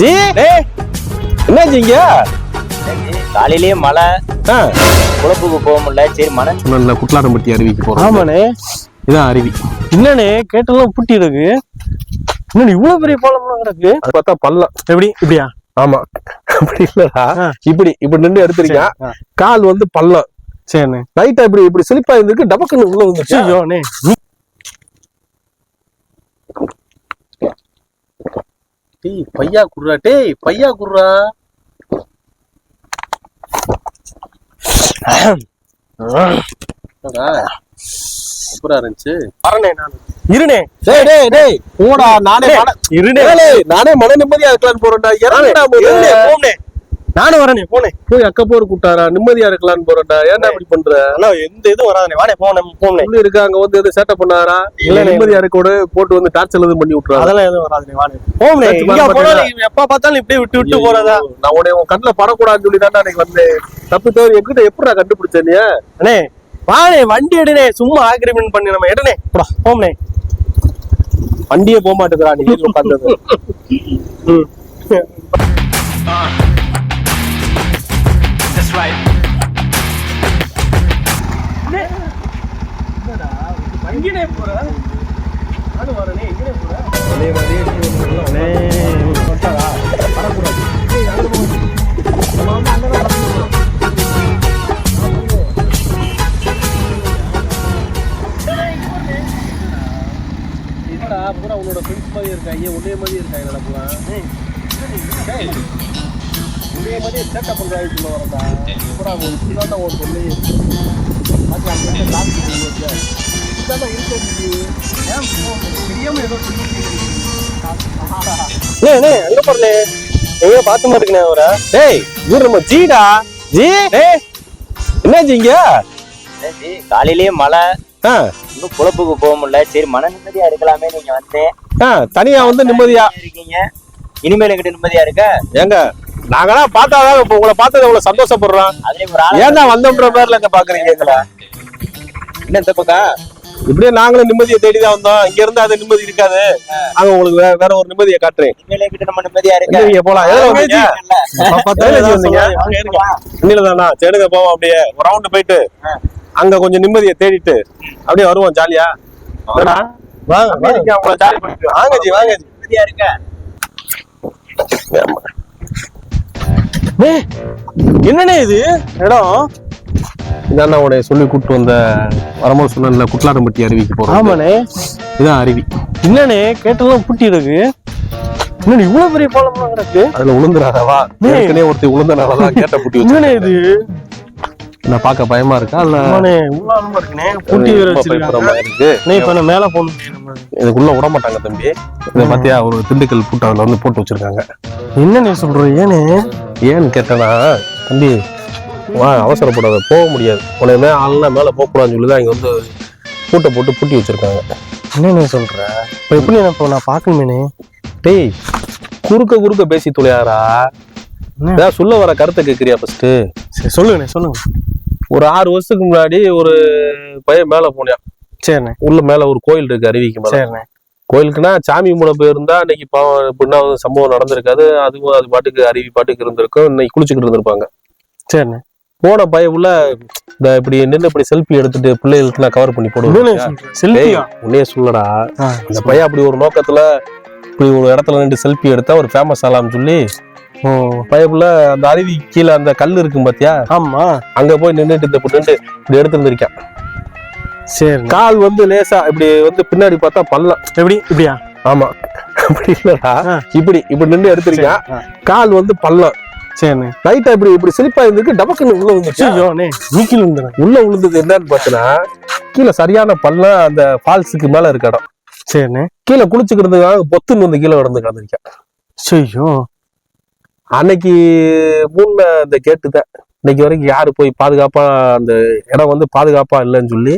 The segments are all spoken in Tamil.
ஜி? என்னாச்சு இங்க? காலையிலேயே மழை. குழப்புக்கு போக முடியல. சரி மன சொன்னல குட்லாரம்பட்டி அருவிக்கு போறோம். ஆமாண்ணே. இதான் அருவி. என்னண்ணே கேட்டெல்லாம் பூட்டி இருக்கு என்ன இவ்வளவு பெரிய பாலம்லாம் கிடக்கு? அது பார்த்தா பள்ளம். எப்படி? இப்படியா? ஆமா. அப்படி இல்லடா. இப்படி இப்படி நின்று எடுத்திருக்கேன். கால் வந்து பள்ளம். சரிண்ணே. லைட்டா இப்படி இப்படி சிலிப்பா இருந்திருக்கு டபக்குன்னு உள்ள வந்துச்சு ஐயோ அண்ணே டேய் பையா குடுறா டேய் பையா குடுறா. சூப்பரா இருந்துச்சு? இருண்ணே. டேய் டேய் டேய் போடா நானே டேய், நானே மன நிம்மதியா இருக்கலாம்னு போறேன்டா. இறங்குடா. போண்ணே நானும் வரேனே போனே. போய் அக்கப்போர் கூட்டாரா நிம்மதியா இருக்கலாம்னு போறேன்டா. ஏன்டா இப்படி பண்ற? அண்ணா எந்த இதுவும் வராதே. வாடே போனேன் போனே. உள்ள இருக்க அங்க வந்து எதுவும் சேட்டை பண்ணாரா? இல்ல. நிம்மதியா இருக்கோட போட்டு வந்து டார்ச்சர் எதுவும் பண்ணி விட்டுறாரு? அதெல்லாம் எதுவும் வராதே வாடே. போனே. இங்க நீ எப்ப பார்த்தாலும் இப்படியே விட்டு விட்டு போறதா? நான் உன்னை உன் கண்ணுல படக்கூடாதுன்னு சொல்லி தான் அன்னைக்கு வந்தேன். தப்பு தவிர எங்கிட்ட எப்படா கண்டுபிடிச்ச நீ? அண்ணே வாடே வண்டி எடுனே. சும்மா ஆக்ரிமெண்ட் பண்ணி நம்ம எடுனே. போடா போனே வண்டியே போக மாட்டேங்கிறா நீ வீட்டுல உட்கார்ந்தது எங்கனே போற நானும் வரனே எங்கனே போற அதே ஒண்ணு அண்ணே பண்ணாதா? வரக்கூடாது. ஏய், அங்க போ. நம்ம வந்து அங்கதான் வரணும். என்னடா பூரா உன்னோட ஃப்ரெண்ட்ஸ் மாதிரி இருக்காங்க உன்னே மாதிரி இருக்காங்க பூரா டேய், சேட்டை ஒரு இப்படிதான் ஒரு சொல்லி. அது அங்க ஏன் ஏதோ அங்க போறனே எங்க பார்த்து மாட்டுக்கனே அவரை. டேய் நம்ம ஜீடா. ஜி டேய். என்னாச்சு இங்க? காலையிலேயே மழை. ஆ, இன்னும் குழப்புக்கு போக முடியல. சரி மன நிம்மதியா இருக்கலாமே நீங்க வந்தேன் ஆ, தனியா வந்து நிம்மதியா. இருக்கீங்க. இனிமேல் எங்கிட்ட நிம்மதியா இருக்க? ஏங்க நாங்களாம் பார்த்தாதான் இப்ப உங்களை பார்த்தது எவ்வளவு சந்தோஷப்படுறோம். ஏன்டா வந்தோம்ன்ற பேர்ல இங்க பாக்குறீங்க எங்களை என்ன இந்த பக்கம்? இப்படியே நாங்களும் நிம்மதியை தேடிதான் வந்தோம். இங்க இருந்து அது நிம்மதி இருக்காது. அங்க உங்களுக்கு வேற வேற ஒரு நிம்மதியை காட்டுறேன். நம்ம நிம்மதியா இருக்க. நீங்க போலாம். வந்தீங்க. தானா சேடுங்க போவோம் அப்படியே. ஒரு ரவுண்டு போயிட்டு அங்க கொஞ்சம் நிம்மதியை தேடிட்டு அப்படியே வருவோம் ஜாலியா? வாங்க. வாங்க ஜாலி வாங்க ஜி வாங்க ஜி. நிம்மதியா இருக்க. என்னண்ணே இது? இடம். இதான் நான் உடைய சொல்லி கூட்டு வந்த வரும்போது சொன்னேன்ல குட்லாரம்பட்டி அருவிக்கு போறோம் ஆமாண்ணே. இதான் அருவி. என்னண்ணே கேட்டெல்லாம் பூட்டி இருக்கு என்ன இவ்வளவு பெரிய பாலம்லாம் கிடக்கு? அதுல உளுந்துறாதவா? ஏற்கனவே ஒருத்தி உளுந்தனாலதான் கேட்ட புட்டி என்னண்ணே இது? நான் பார்க்க பயமா இருக்கா? இல்ல ஆழமா இருக்குண்ணே பூட்டி வேற வச்சிருக்காங்க. அண்ணே, இப்ப நான் மேல போகணும் இதுக்குள்ள விட மாட்டாங்க தம்பி. இதை பாத்தியா ஒரு திண்டுக்கல் பூட்டு அதுல வந்து போட்டு வச்சிருக்காங்க. என்னண்ணே சொல்ற ஏனே? ஏன்னு கேட்டேன்னா தம்பி வா அவசரப்படாத போக முடியாது. உடனே ஆள்லாம் மேல போக கூடாதுன்னு சொல்லி தான் இங்க வந்து பூட்டை போட்டு பூட்டி வச்சிருக்காங்க. என்னண்ணே சொல்ற? இப்ப எப்படி நான் இப்போ நான் பார்க்கணுமேனே? டேய் குறுக்க குறுக்க பேசி துளையாரா என்ன? ஏதாவது சொல்ல வர கருத்தை கேட்குறியா ஃபர்ஸ்ட் சரி சொல்லுங்கண்ணே சொல்லுங்க. ஒரு ஆறு வருஷத்துக்கு முன்னாடி ஒரு பையன் மேல போனியான் சரிண்ணே. உள்ள மேல ஒரு கோயில் இருக்கு அருவிக்கு மேல. சரிண்ணே. கோயிலுக்குன்னா சாமி மூல போயிருந்தா இன்னைக்கு பாவம் இப்படின்னா வந்து சம்பவம் நடந்திருக்காது அதுவும் அது பாட்டுக்கு அருவி பாட்டுக்கு இருந்திருக்கும் இன்னைக்கு குளிச்சுக்கிட்டு இருந்திருப்பாங்க. சரிண்ணே. போன பையன் உள்ள இந்த இப்படி நின்று இப்படி செல்ஃபி எடுத்துட்டு பிள்ளைகளுக்கு நான் கவர் பண்ணி போடுவேன் செல்ஃபியா உன்னே சொல்லடா. ஆ, அந்த பையன் அப்படி ஒரு நோக்கத்துல இப்படி ஒரு இடத்துல நின்று செல்ஃபி எடுத்தா ஒரு ஃபேமஸ் ஆலாம்னு சொல்லி ஓ பையப்புல அந்த அருவி கீழே அந்த கல் இருக்கும் பாத்தியா? ஆமா. அங்க போய் நின்னுட்டு இந்த நின்று இப்படி எடுத்துருந்துருக்கேன் சரிண்ணே. கால் வந்து லேசா இப்படி வந்து பின்னாடி பார்த்தா பள்ளம். எப்படி? இப்படியா? ஆமா. அப்படி இல்லடா. இப்படி இப்படி நின்று எடுத்திருக்கேன் கால் வந்து பள்ளம். சரிண்ணே. லைட்டா இப்படி இப்படி சிலிப்பா இருந்திருக்கு டபக்குன்னு உள்ள அண்ணே. நீக்கில் வந்துடுறேன் உள்ள விழுந்தது என்னன்னு பார்த்தனா கீழே சரியான பள்ளம் அந்த ஃபால்ஸுக்கு மேல இருக்க இடம். சரிண்ணே. கீழே குளிச்சுக்கிறதுக்காக பொத்துன்னு வந்து கீழே கிடந்து கிடந்திருக்கேன் ஐயோ. அன்னைக்கு மூணு அந்த கேட்டு தான் இன்னைக்கு வரைக்கும் யாரு போய் பாதுகாப்பா அந்த இடம் வந்து பாதுகாப்பா இல்லைன்னு சொல்லி.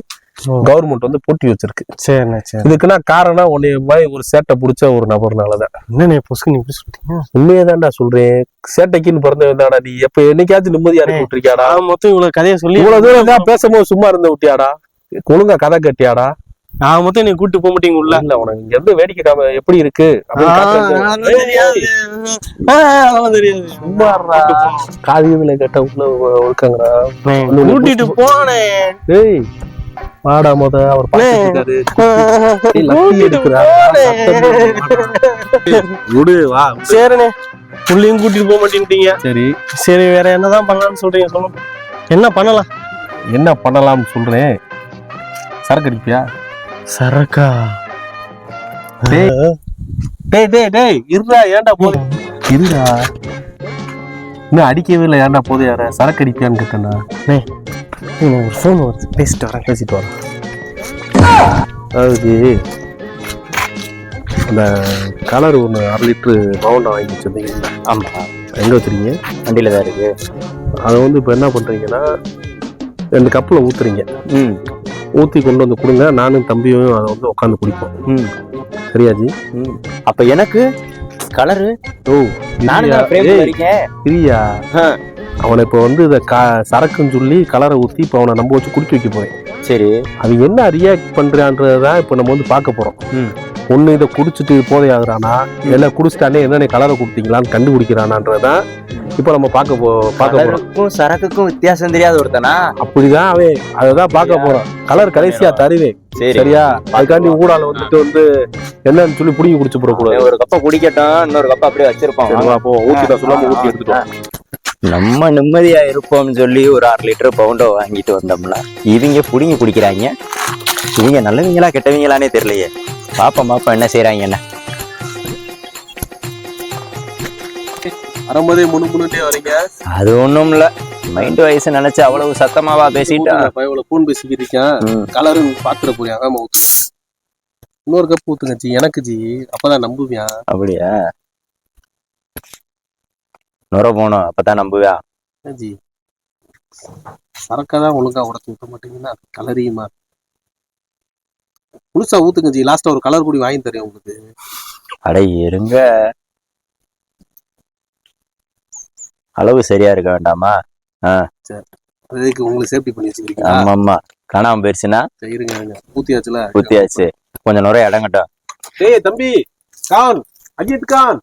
கவர்மெண்ட் வந்து பூட்டி வச்சிருக்கு. சரிண்ணே சரி. இதுக்குன்னா காரணம் உன்னைய மாதிரி ஒரு சேட்டை பிடிச்ச ஒரு நபர்னாலதான். என்னண்ணே பொசுக்கு நீ இப்படி சொல்லிட்டீங்க உண்மையே தான்டா சொல்றேன். சேட்டைக்குன்னு தான்டா நீ. எப்ப என்னைக்காச்சும் நிம்மதியா இருக்க விட்டுருக்கியாடா? மொத்தம் இவ்வளவு கதையை சொல்லி இவ்வளவு தூரம் பேசும்போது சும்மா இருந்த விட்டியாடா? ஒழுங்கா கதை கட்டியாடா? நான் மொத்தம் நீ கூட்டு போக மாட்டீங்க உள்ள இல்ல உனக்கு இங்க இருந்து வேடிக்கை காம எப்படி இருக்கு? இதுல கேட்ட உள்ள இருக்காங்கடா கூட்டிட்டு போனேன் டேய் வாடா முத அவர் ஏய். விடு வா. சரிண்ணே. உள்ளேயும் கூட்டிட்டு போக மாட்டேன்ட்டீங்க. சரி. சரி வேற என்னதான் பண்ணலாம்னு சொல்றீங்க சொல்லுங்க. என்ன பண்ணலாம்? என்ன பண்ணலாம்னு சொல்றேன்? சரக்கு அடிப்பியா? சரக்கா? டேய். டேய் டேய் டேய் இருடா ஏன்டா போது? இருடா. இன்னும் அடிக்கவே இல்லை ஏன்டா போது யார? சரக்கு அடிப்பியான்னு கேட்டேன்டா. ஒரு ஃபோன் வருது பேசிட்டு வரேன். பேசிட்டு வரேன். அதாவது அந்த கலர் ஒன்று அரை லிட்ரு பவுண்டை வாங்கி வச்சிருந்தீங்க. ஆமா. எங்கே வச்சிருக்கீங்க? வண்டியில தான் இருக்கு. அதை வந்து இப்போ என்ன பண்ணுறீங்கன்னா ரெண்டு கப்பில் ஊற்றுறீங்க ம். ஊற்றி கொண்டு வந்து கொடுங்க. நானும் தம்பியும் அதை வந்து உட்காந்து குடிப்போம். சரியாஜி? அப்ப எனக்கு கலரு ஓ பிரியா. அவனை இப்போ வந்து இதை கா சரக்குன்னு சொல்லி கலரை ஊற்றி இப்போ அவனை நம்ப வச்சு குடிக்க வைக்க போறேன். சரி. அவன் என்ன ரியாக்ட் பண்றான்றதான் இப்போ நம்ம வந்து பார்க்க போறோம். ம். ஒண்ணு இதை குடிச்சிட்டு போதை ஆகுறானா? இல்லை குடிச்சிட்டானே என்னென்ன கலரை கொடுத்தீங்களான்னு கண்டுபிடிக்கிறானான்றதான் இப்போ நம்ம பார்க்க போ பார்க்க கலருக்கும் சரக்குக்கும் வித்தியாசம் தெரியாத ஒருத்தனா? அப்படிதான் அவன். அதை தான் பார்க்க போறோம். கலர் கடைசியா தருவேன். சரி. சரியா? அதுக்காண்டி ஊடால வந்துட்டு வந்து என்னன்னு சொல்லி புடிங்கி குடிச்சு போடக்கூடாது. ஒரு கப்பை குடிக்கட்டும் இன்னொரு கப்பை அப்படியே வச்சிருப்போம் சரி, வா, போ. ஊத்தி தான் சொல்லாம ஊத்தி எடுத்துட்டு வா. நம்ம நிம்மதியா இருப்போம்னு சொல்லி ஒரு அரை லிட்டர் பவுண்டோ வாங்கிட்டு வந்தோம்ல இவங்க புடிங்கி குடிக்கிறாங்க. இவங்க நல்லவங்களா கெட்டவங்களானே தெரியலையே. பாப்போம் பாப்போம் என்ன செய்யறாங்க என்ன? முன்னுட்டே வரீங்க. அது ஒண்ணும் இல்ல. மைண்ட் வயசு நினைச்சு அவ்வளவு சத்தமாவா பேசிட்டா? பயவுல ஃபோன் பேசிக்கிட்டு இருக்கேன் ம். கலரு பாத்துட போறியா? இன்னொரு கப் ஊத்துங்க ஜி. எனக்கு ஜி. அப்பதான் நம்புவியா? அப்படியா? நுர போகணும் அப்பதான் நம்புவியா? ஜி? சரக்கா தான் ஒழுங்கா உடச்சு ஊத்த மாட்டீங்கன்னா கலரியுமா முழுசா ஊத்துங்க ஜி லாஸ்டா ஒரு கலர் பொடி வாங்கி தரேன் உங்களுக்கு அட இருங்க அளவு சரியா இருக்க வேண்டாமா அதுக்கு உங்களுக்கு சேஃப்டி பண்ணி வச்சுக்கிறீங்களா ஆமா ஆமா காணாம போயிருச்சுன்னா சரி, இருங்க ஊத்தியாச்சுல குத்தியாச்சு கொஞ்சம் நுரை இடங்கட்டும் டேய் தம்பி கான் அஜித் கான்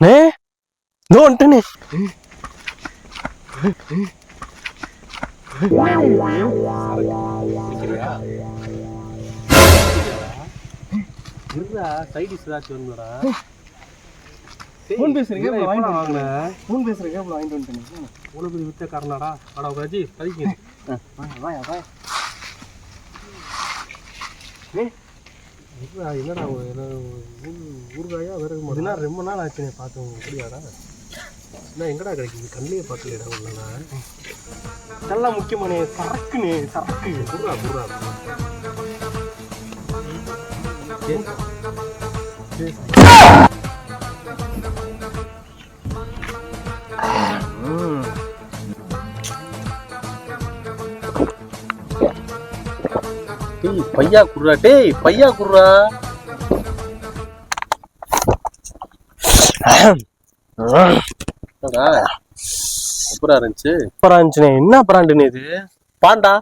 நே இதோ வந்துட்டேனே இருடா சைடிஸ் ஏதாச்சும் வேணும்டா? ஃபோன் பேசுறீங்க வாங்கிட்டு வாங்கின? ஃபோன் பேசுறீங்க அப்புறம் வாங்கிட்டு வந்துட்டேன் உனக்கு வித்த காரணாடா? அடா ராஜி கழிக்கு என்னடா ஒரு ஏதோ ஊ- ஊறுகாயா வேற மாட்டா? ரொம்ப நாள் ஆச்சு பார்த்தோம் அப்படியாடா என்ன எங்கடா கிடைக்குது? கண்ணிலே பார்க்கலடா உள்ளடா இதெல்லாம் முக்கியமானே சரக்குனே சரக்கு. புர்ரா புர்ரா டேய் பையா குர்ரா டேய் பையா குர்ரா என்னடா? சூப்பரா இருந்துச்சு? சூப்பரா இருந்துச்சுனே என்ன பிராண்டுனே இது? பாண்டா?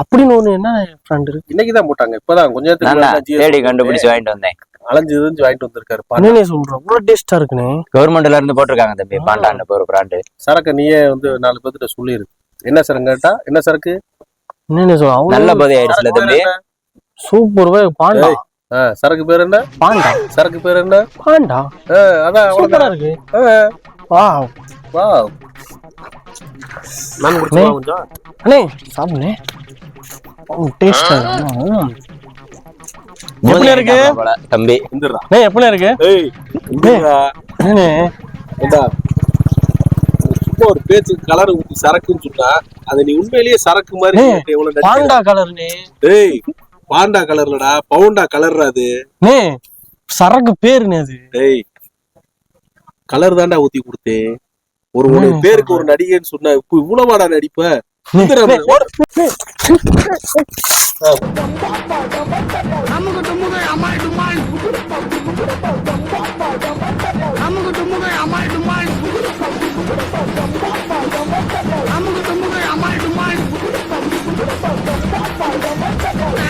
அப்படின்னு ஒண்ணு என்ன பிராண்ட் இருக்கு? இன்னைக்கு தான் போட்டாங்க. இப்பதான் கொஞ்ச நேரத்துக்கு தேடி கண்டுபிடிச்சு வாங்கிட்டு வந்தேன். அலைஞ்சு இருந்து வாங்கிட்டு வந்திருக்காரு. பாண்டா. என்னனே சொல்ற? அவ்வளவு டேஸ்டா இருக்குனே. கவர்மெண்ட்ல இருந்து போட்டிருக்காங்க தம்பி பாண்டான்னு ஒரு பிராண்டு சரக்கு நீயே வந்து நாலு பேர்கிட்ட சொல்லிரு. என்ன சரக்கு கேட்டா என்ன சரக்கு? என்னனே சொல்ற? நல்ல அவ்வளவு போதை ஆயிடுச்சுல தம்பி. பேர் என்ன? சூப்பர் வே பாண்டா. சரக்கு பேர் என்ன? பாண்டா. சரக்கு பேர் என்ன? பாண்டா. அதான் சூப்பரா இருக்கு. வாவ். வா நான் குடிச்சு கொஞ்சம்? அண்ணே சாப்பிடுனே டேஸ்டா எப்படி இருக்கு? போல, தம்பி. வந்துடுறா அண்ணே எப்படி இருக்கு? ஏய் வந்துடுறா என்னண்ணே? ஏண்டா? சும்மா ஒரு பேச்சு கலர் ஊத்தி சரக்குன்னு சொன்னா அது நீ உண்மையிலேயே சரக்கு மாதிரி எவ்வளவு நடிக்கிற. பாண்டா கலர்னே ஏய் பாண்டா கலர்லடா பவுண்டா கலர்ரா அது? நே சரக்கு பேருனே அது. டேய் கலர் தான்டா ஊத்தி கொடுத்தேன். ஒரு ஒரு. பேருக்கு ஒரு நடிகைன்னு சொன்ன இப்ப இவ்வளவாடா நடிப்ப? అమ్ముకు తుమ్ముకు అమ్మాయి తుమ్మాయి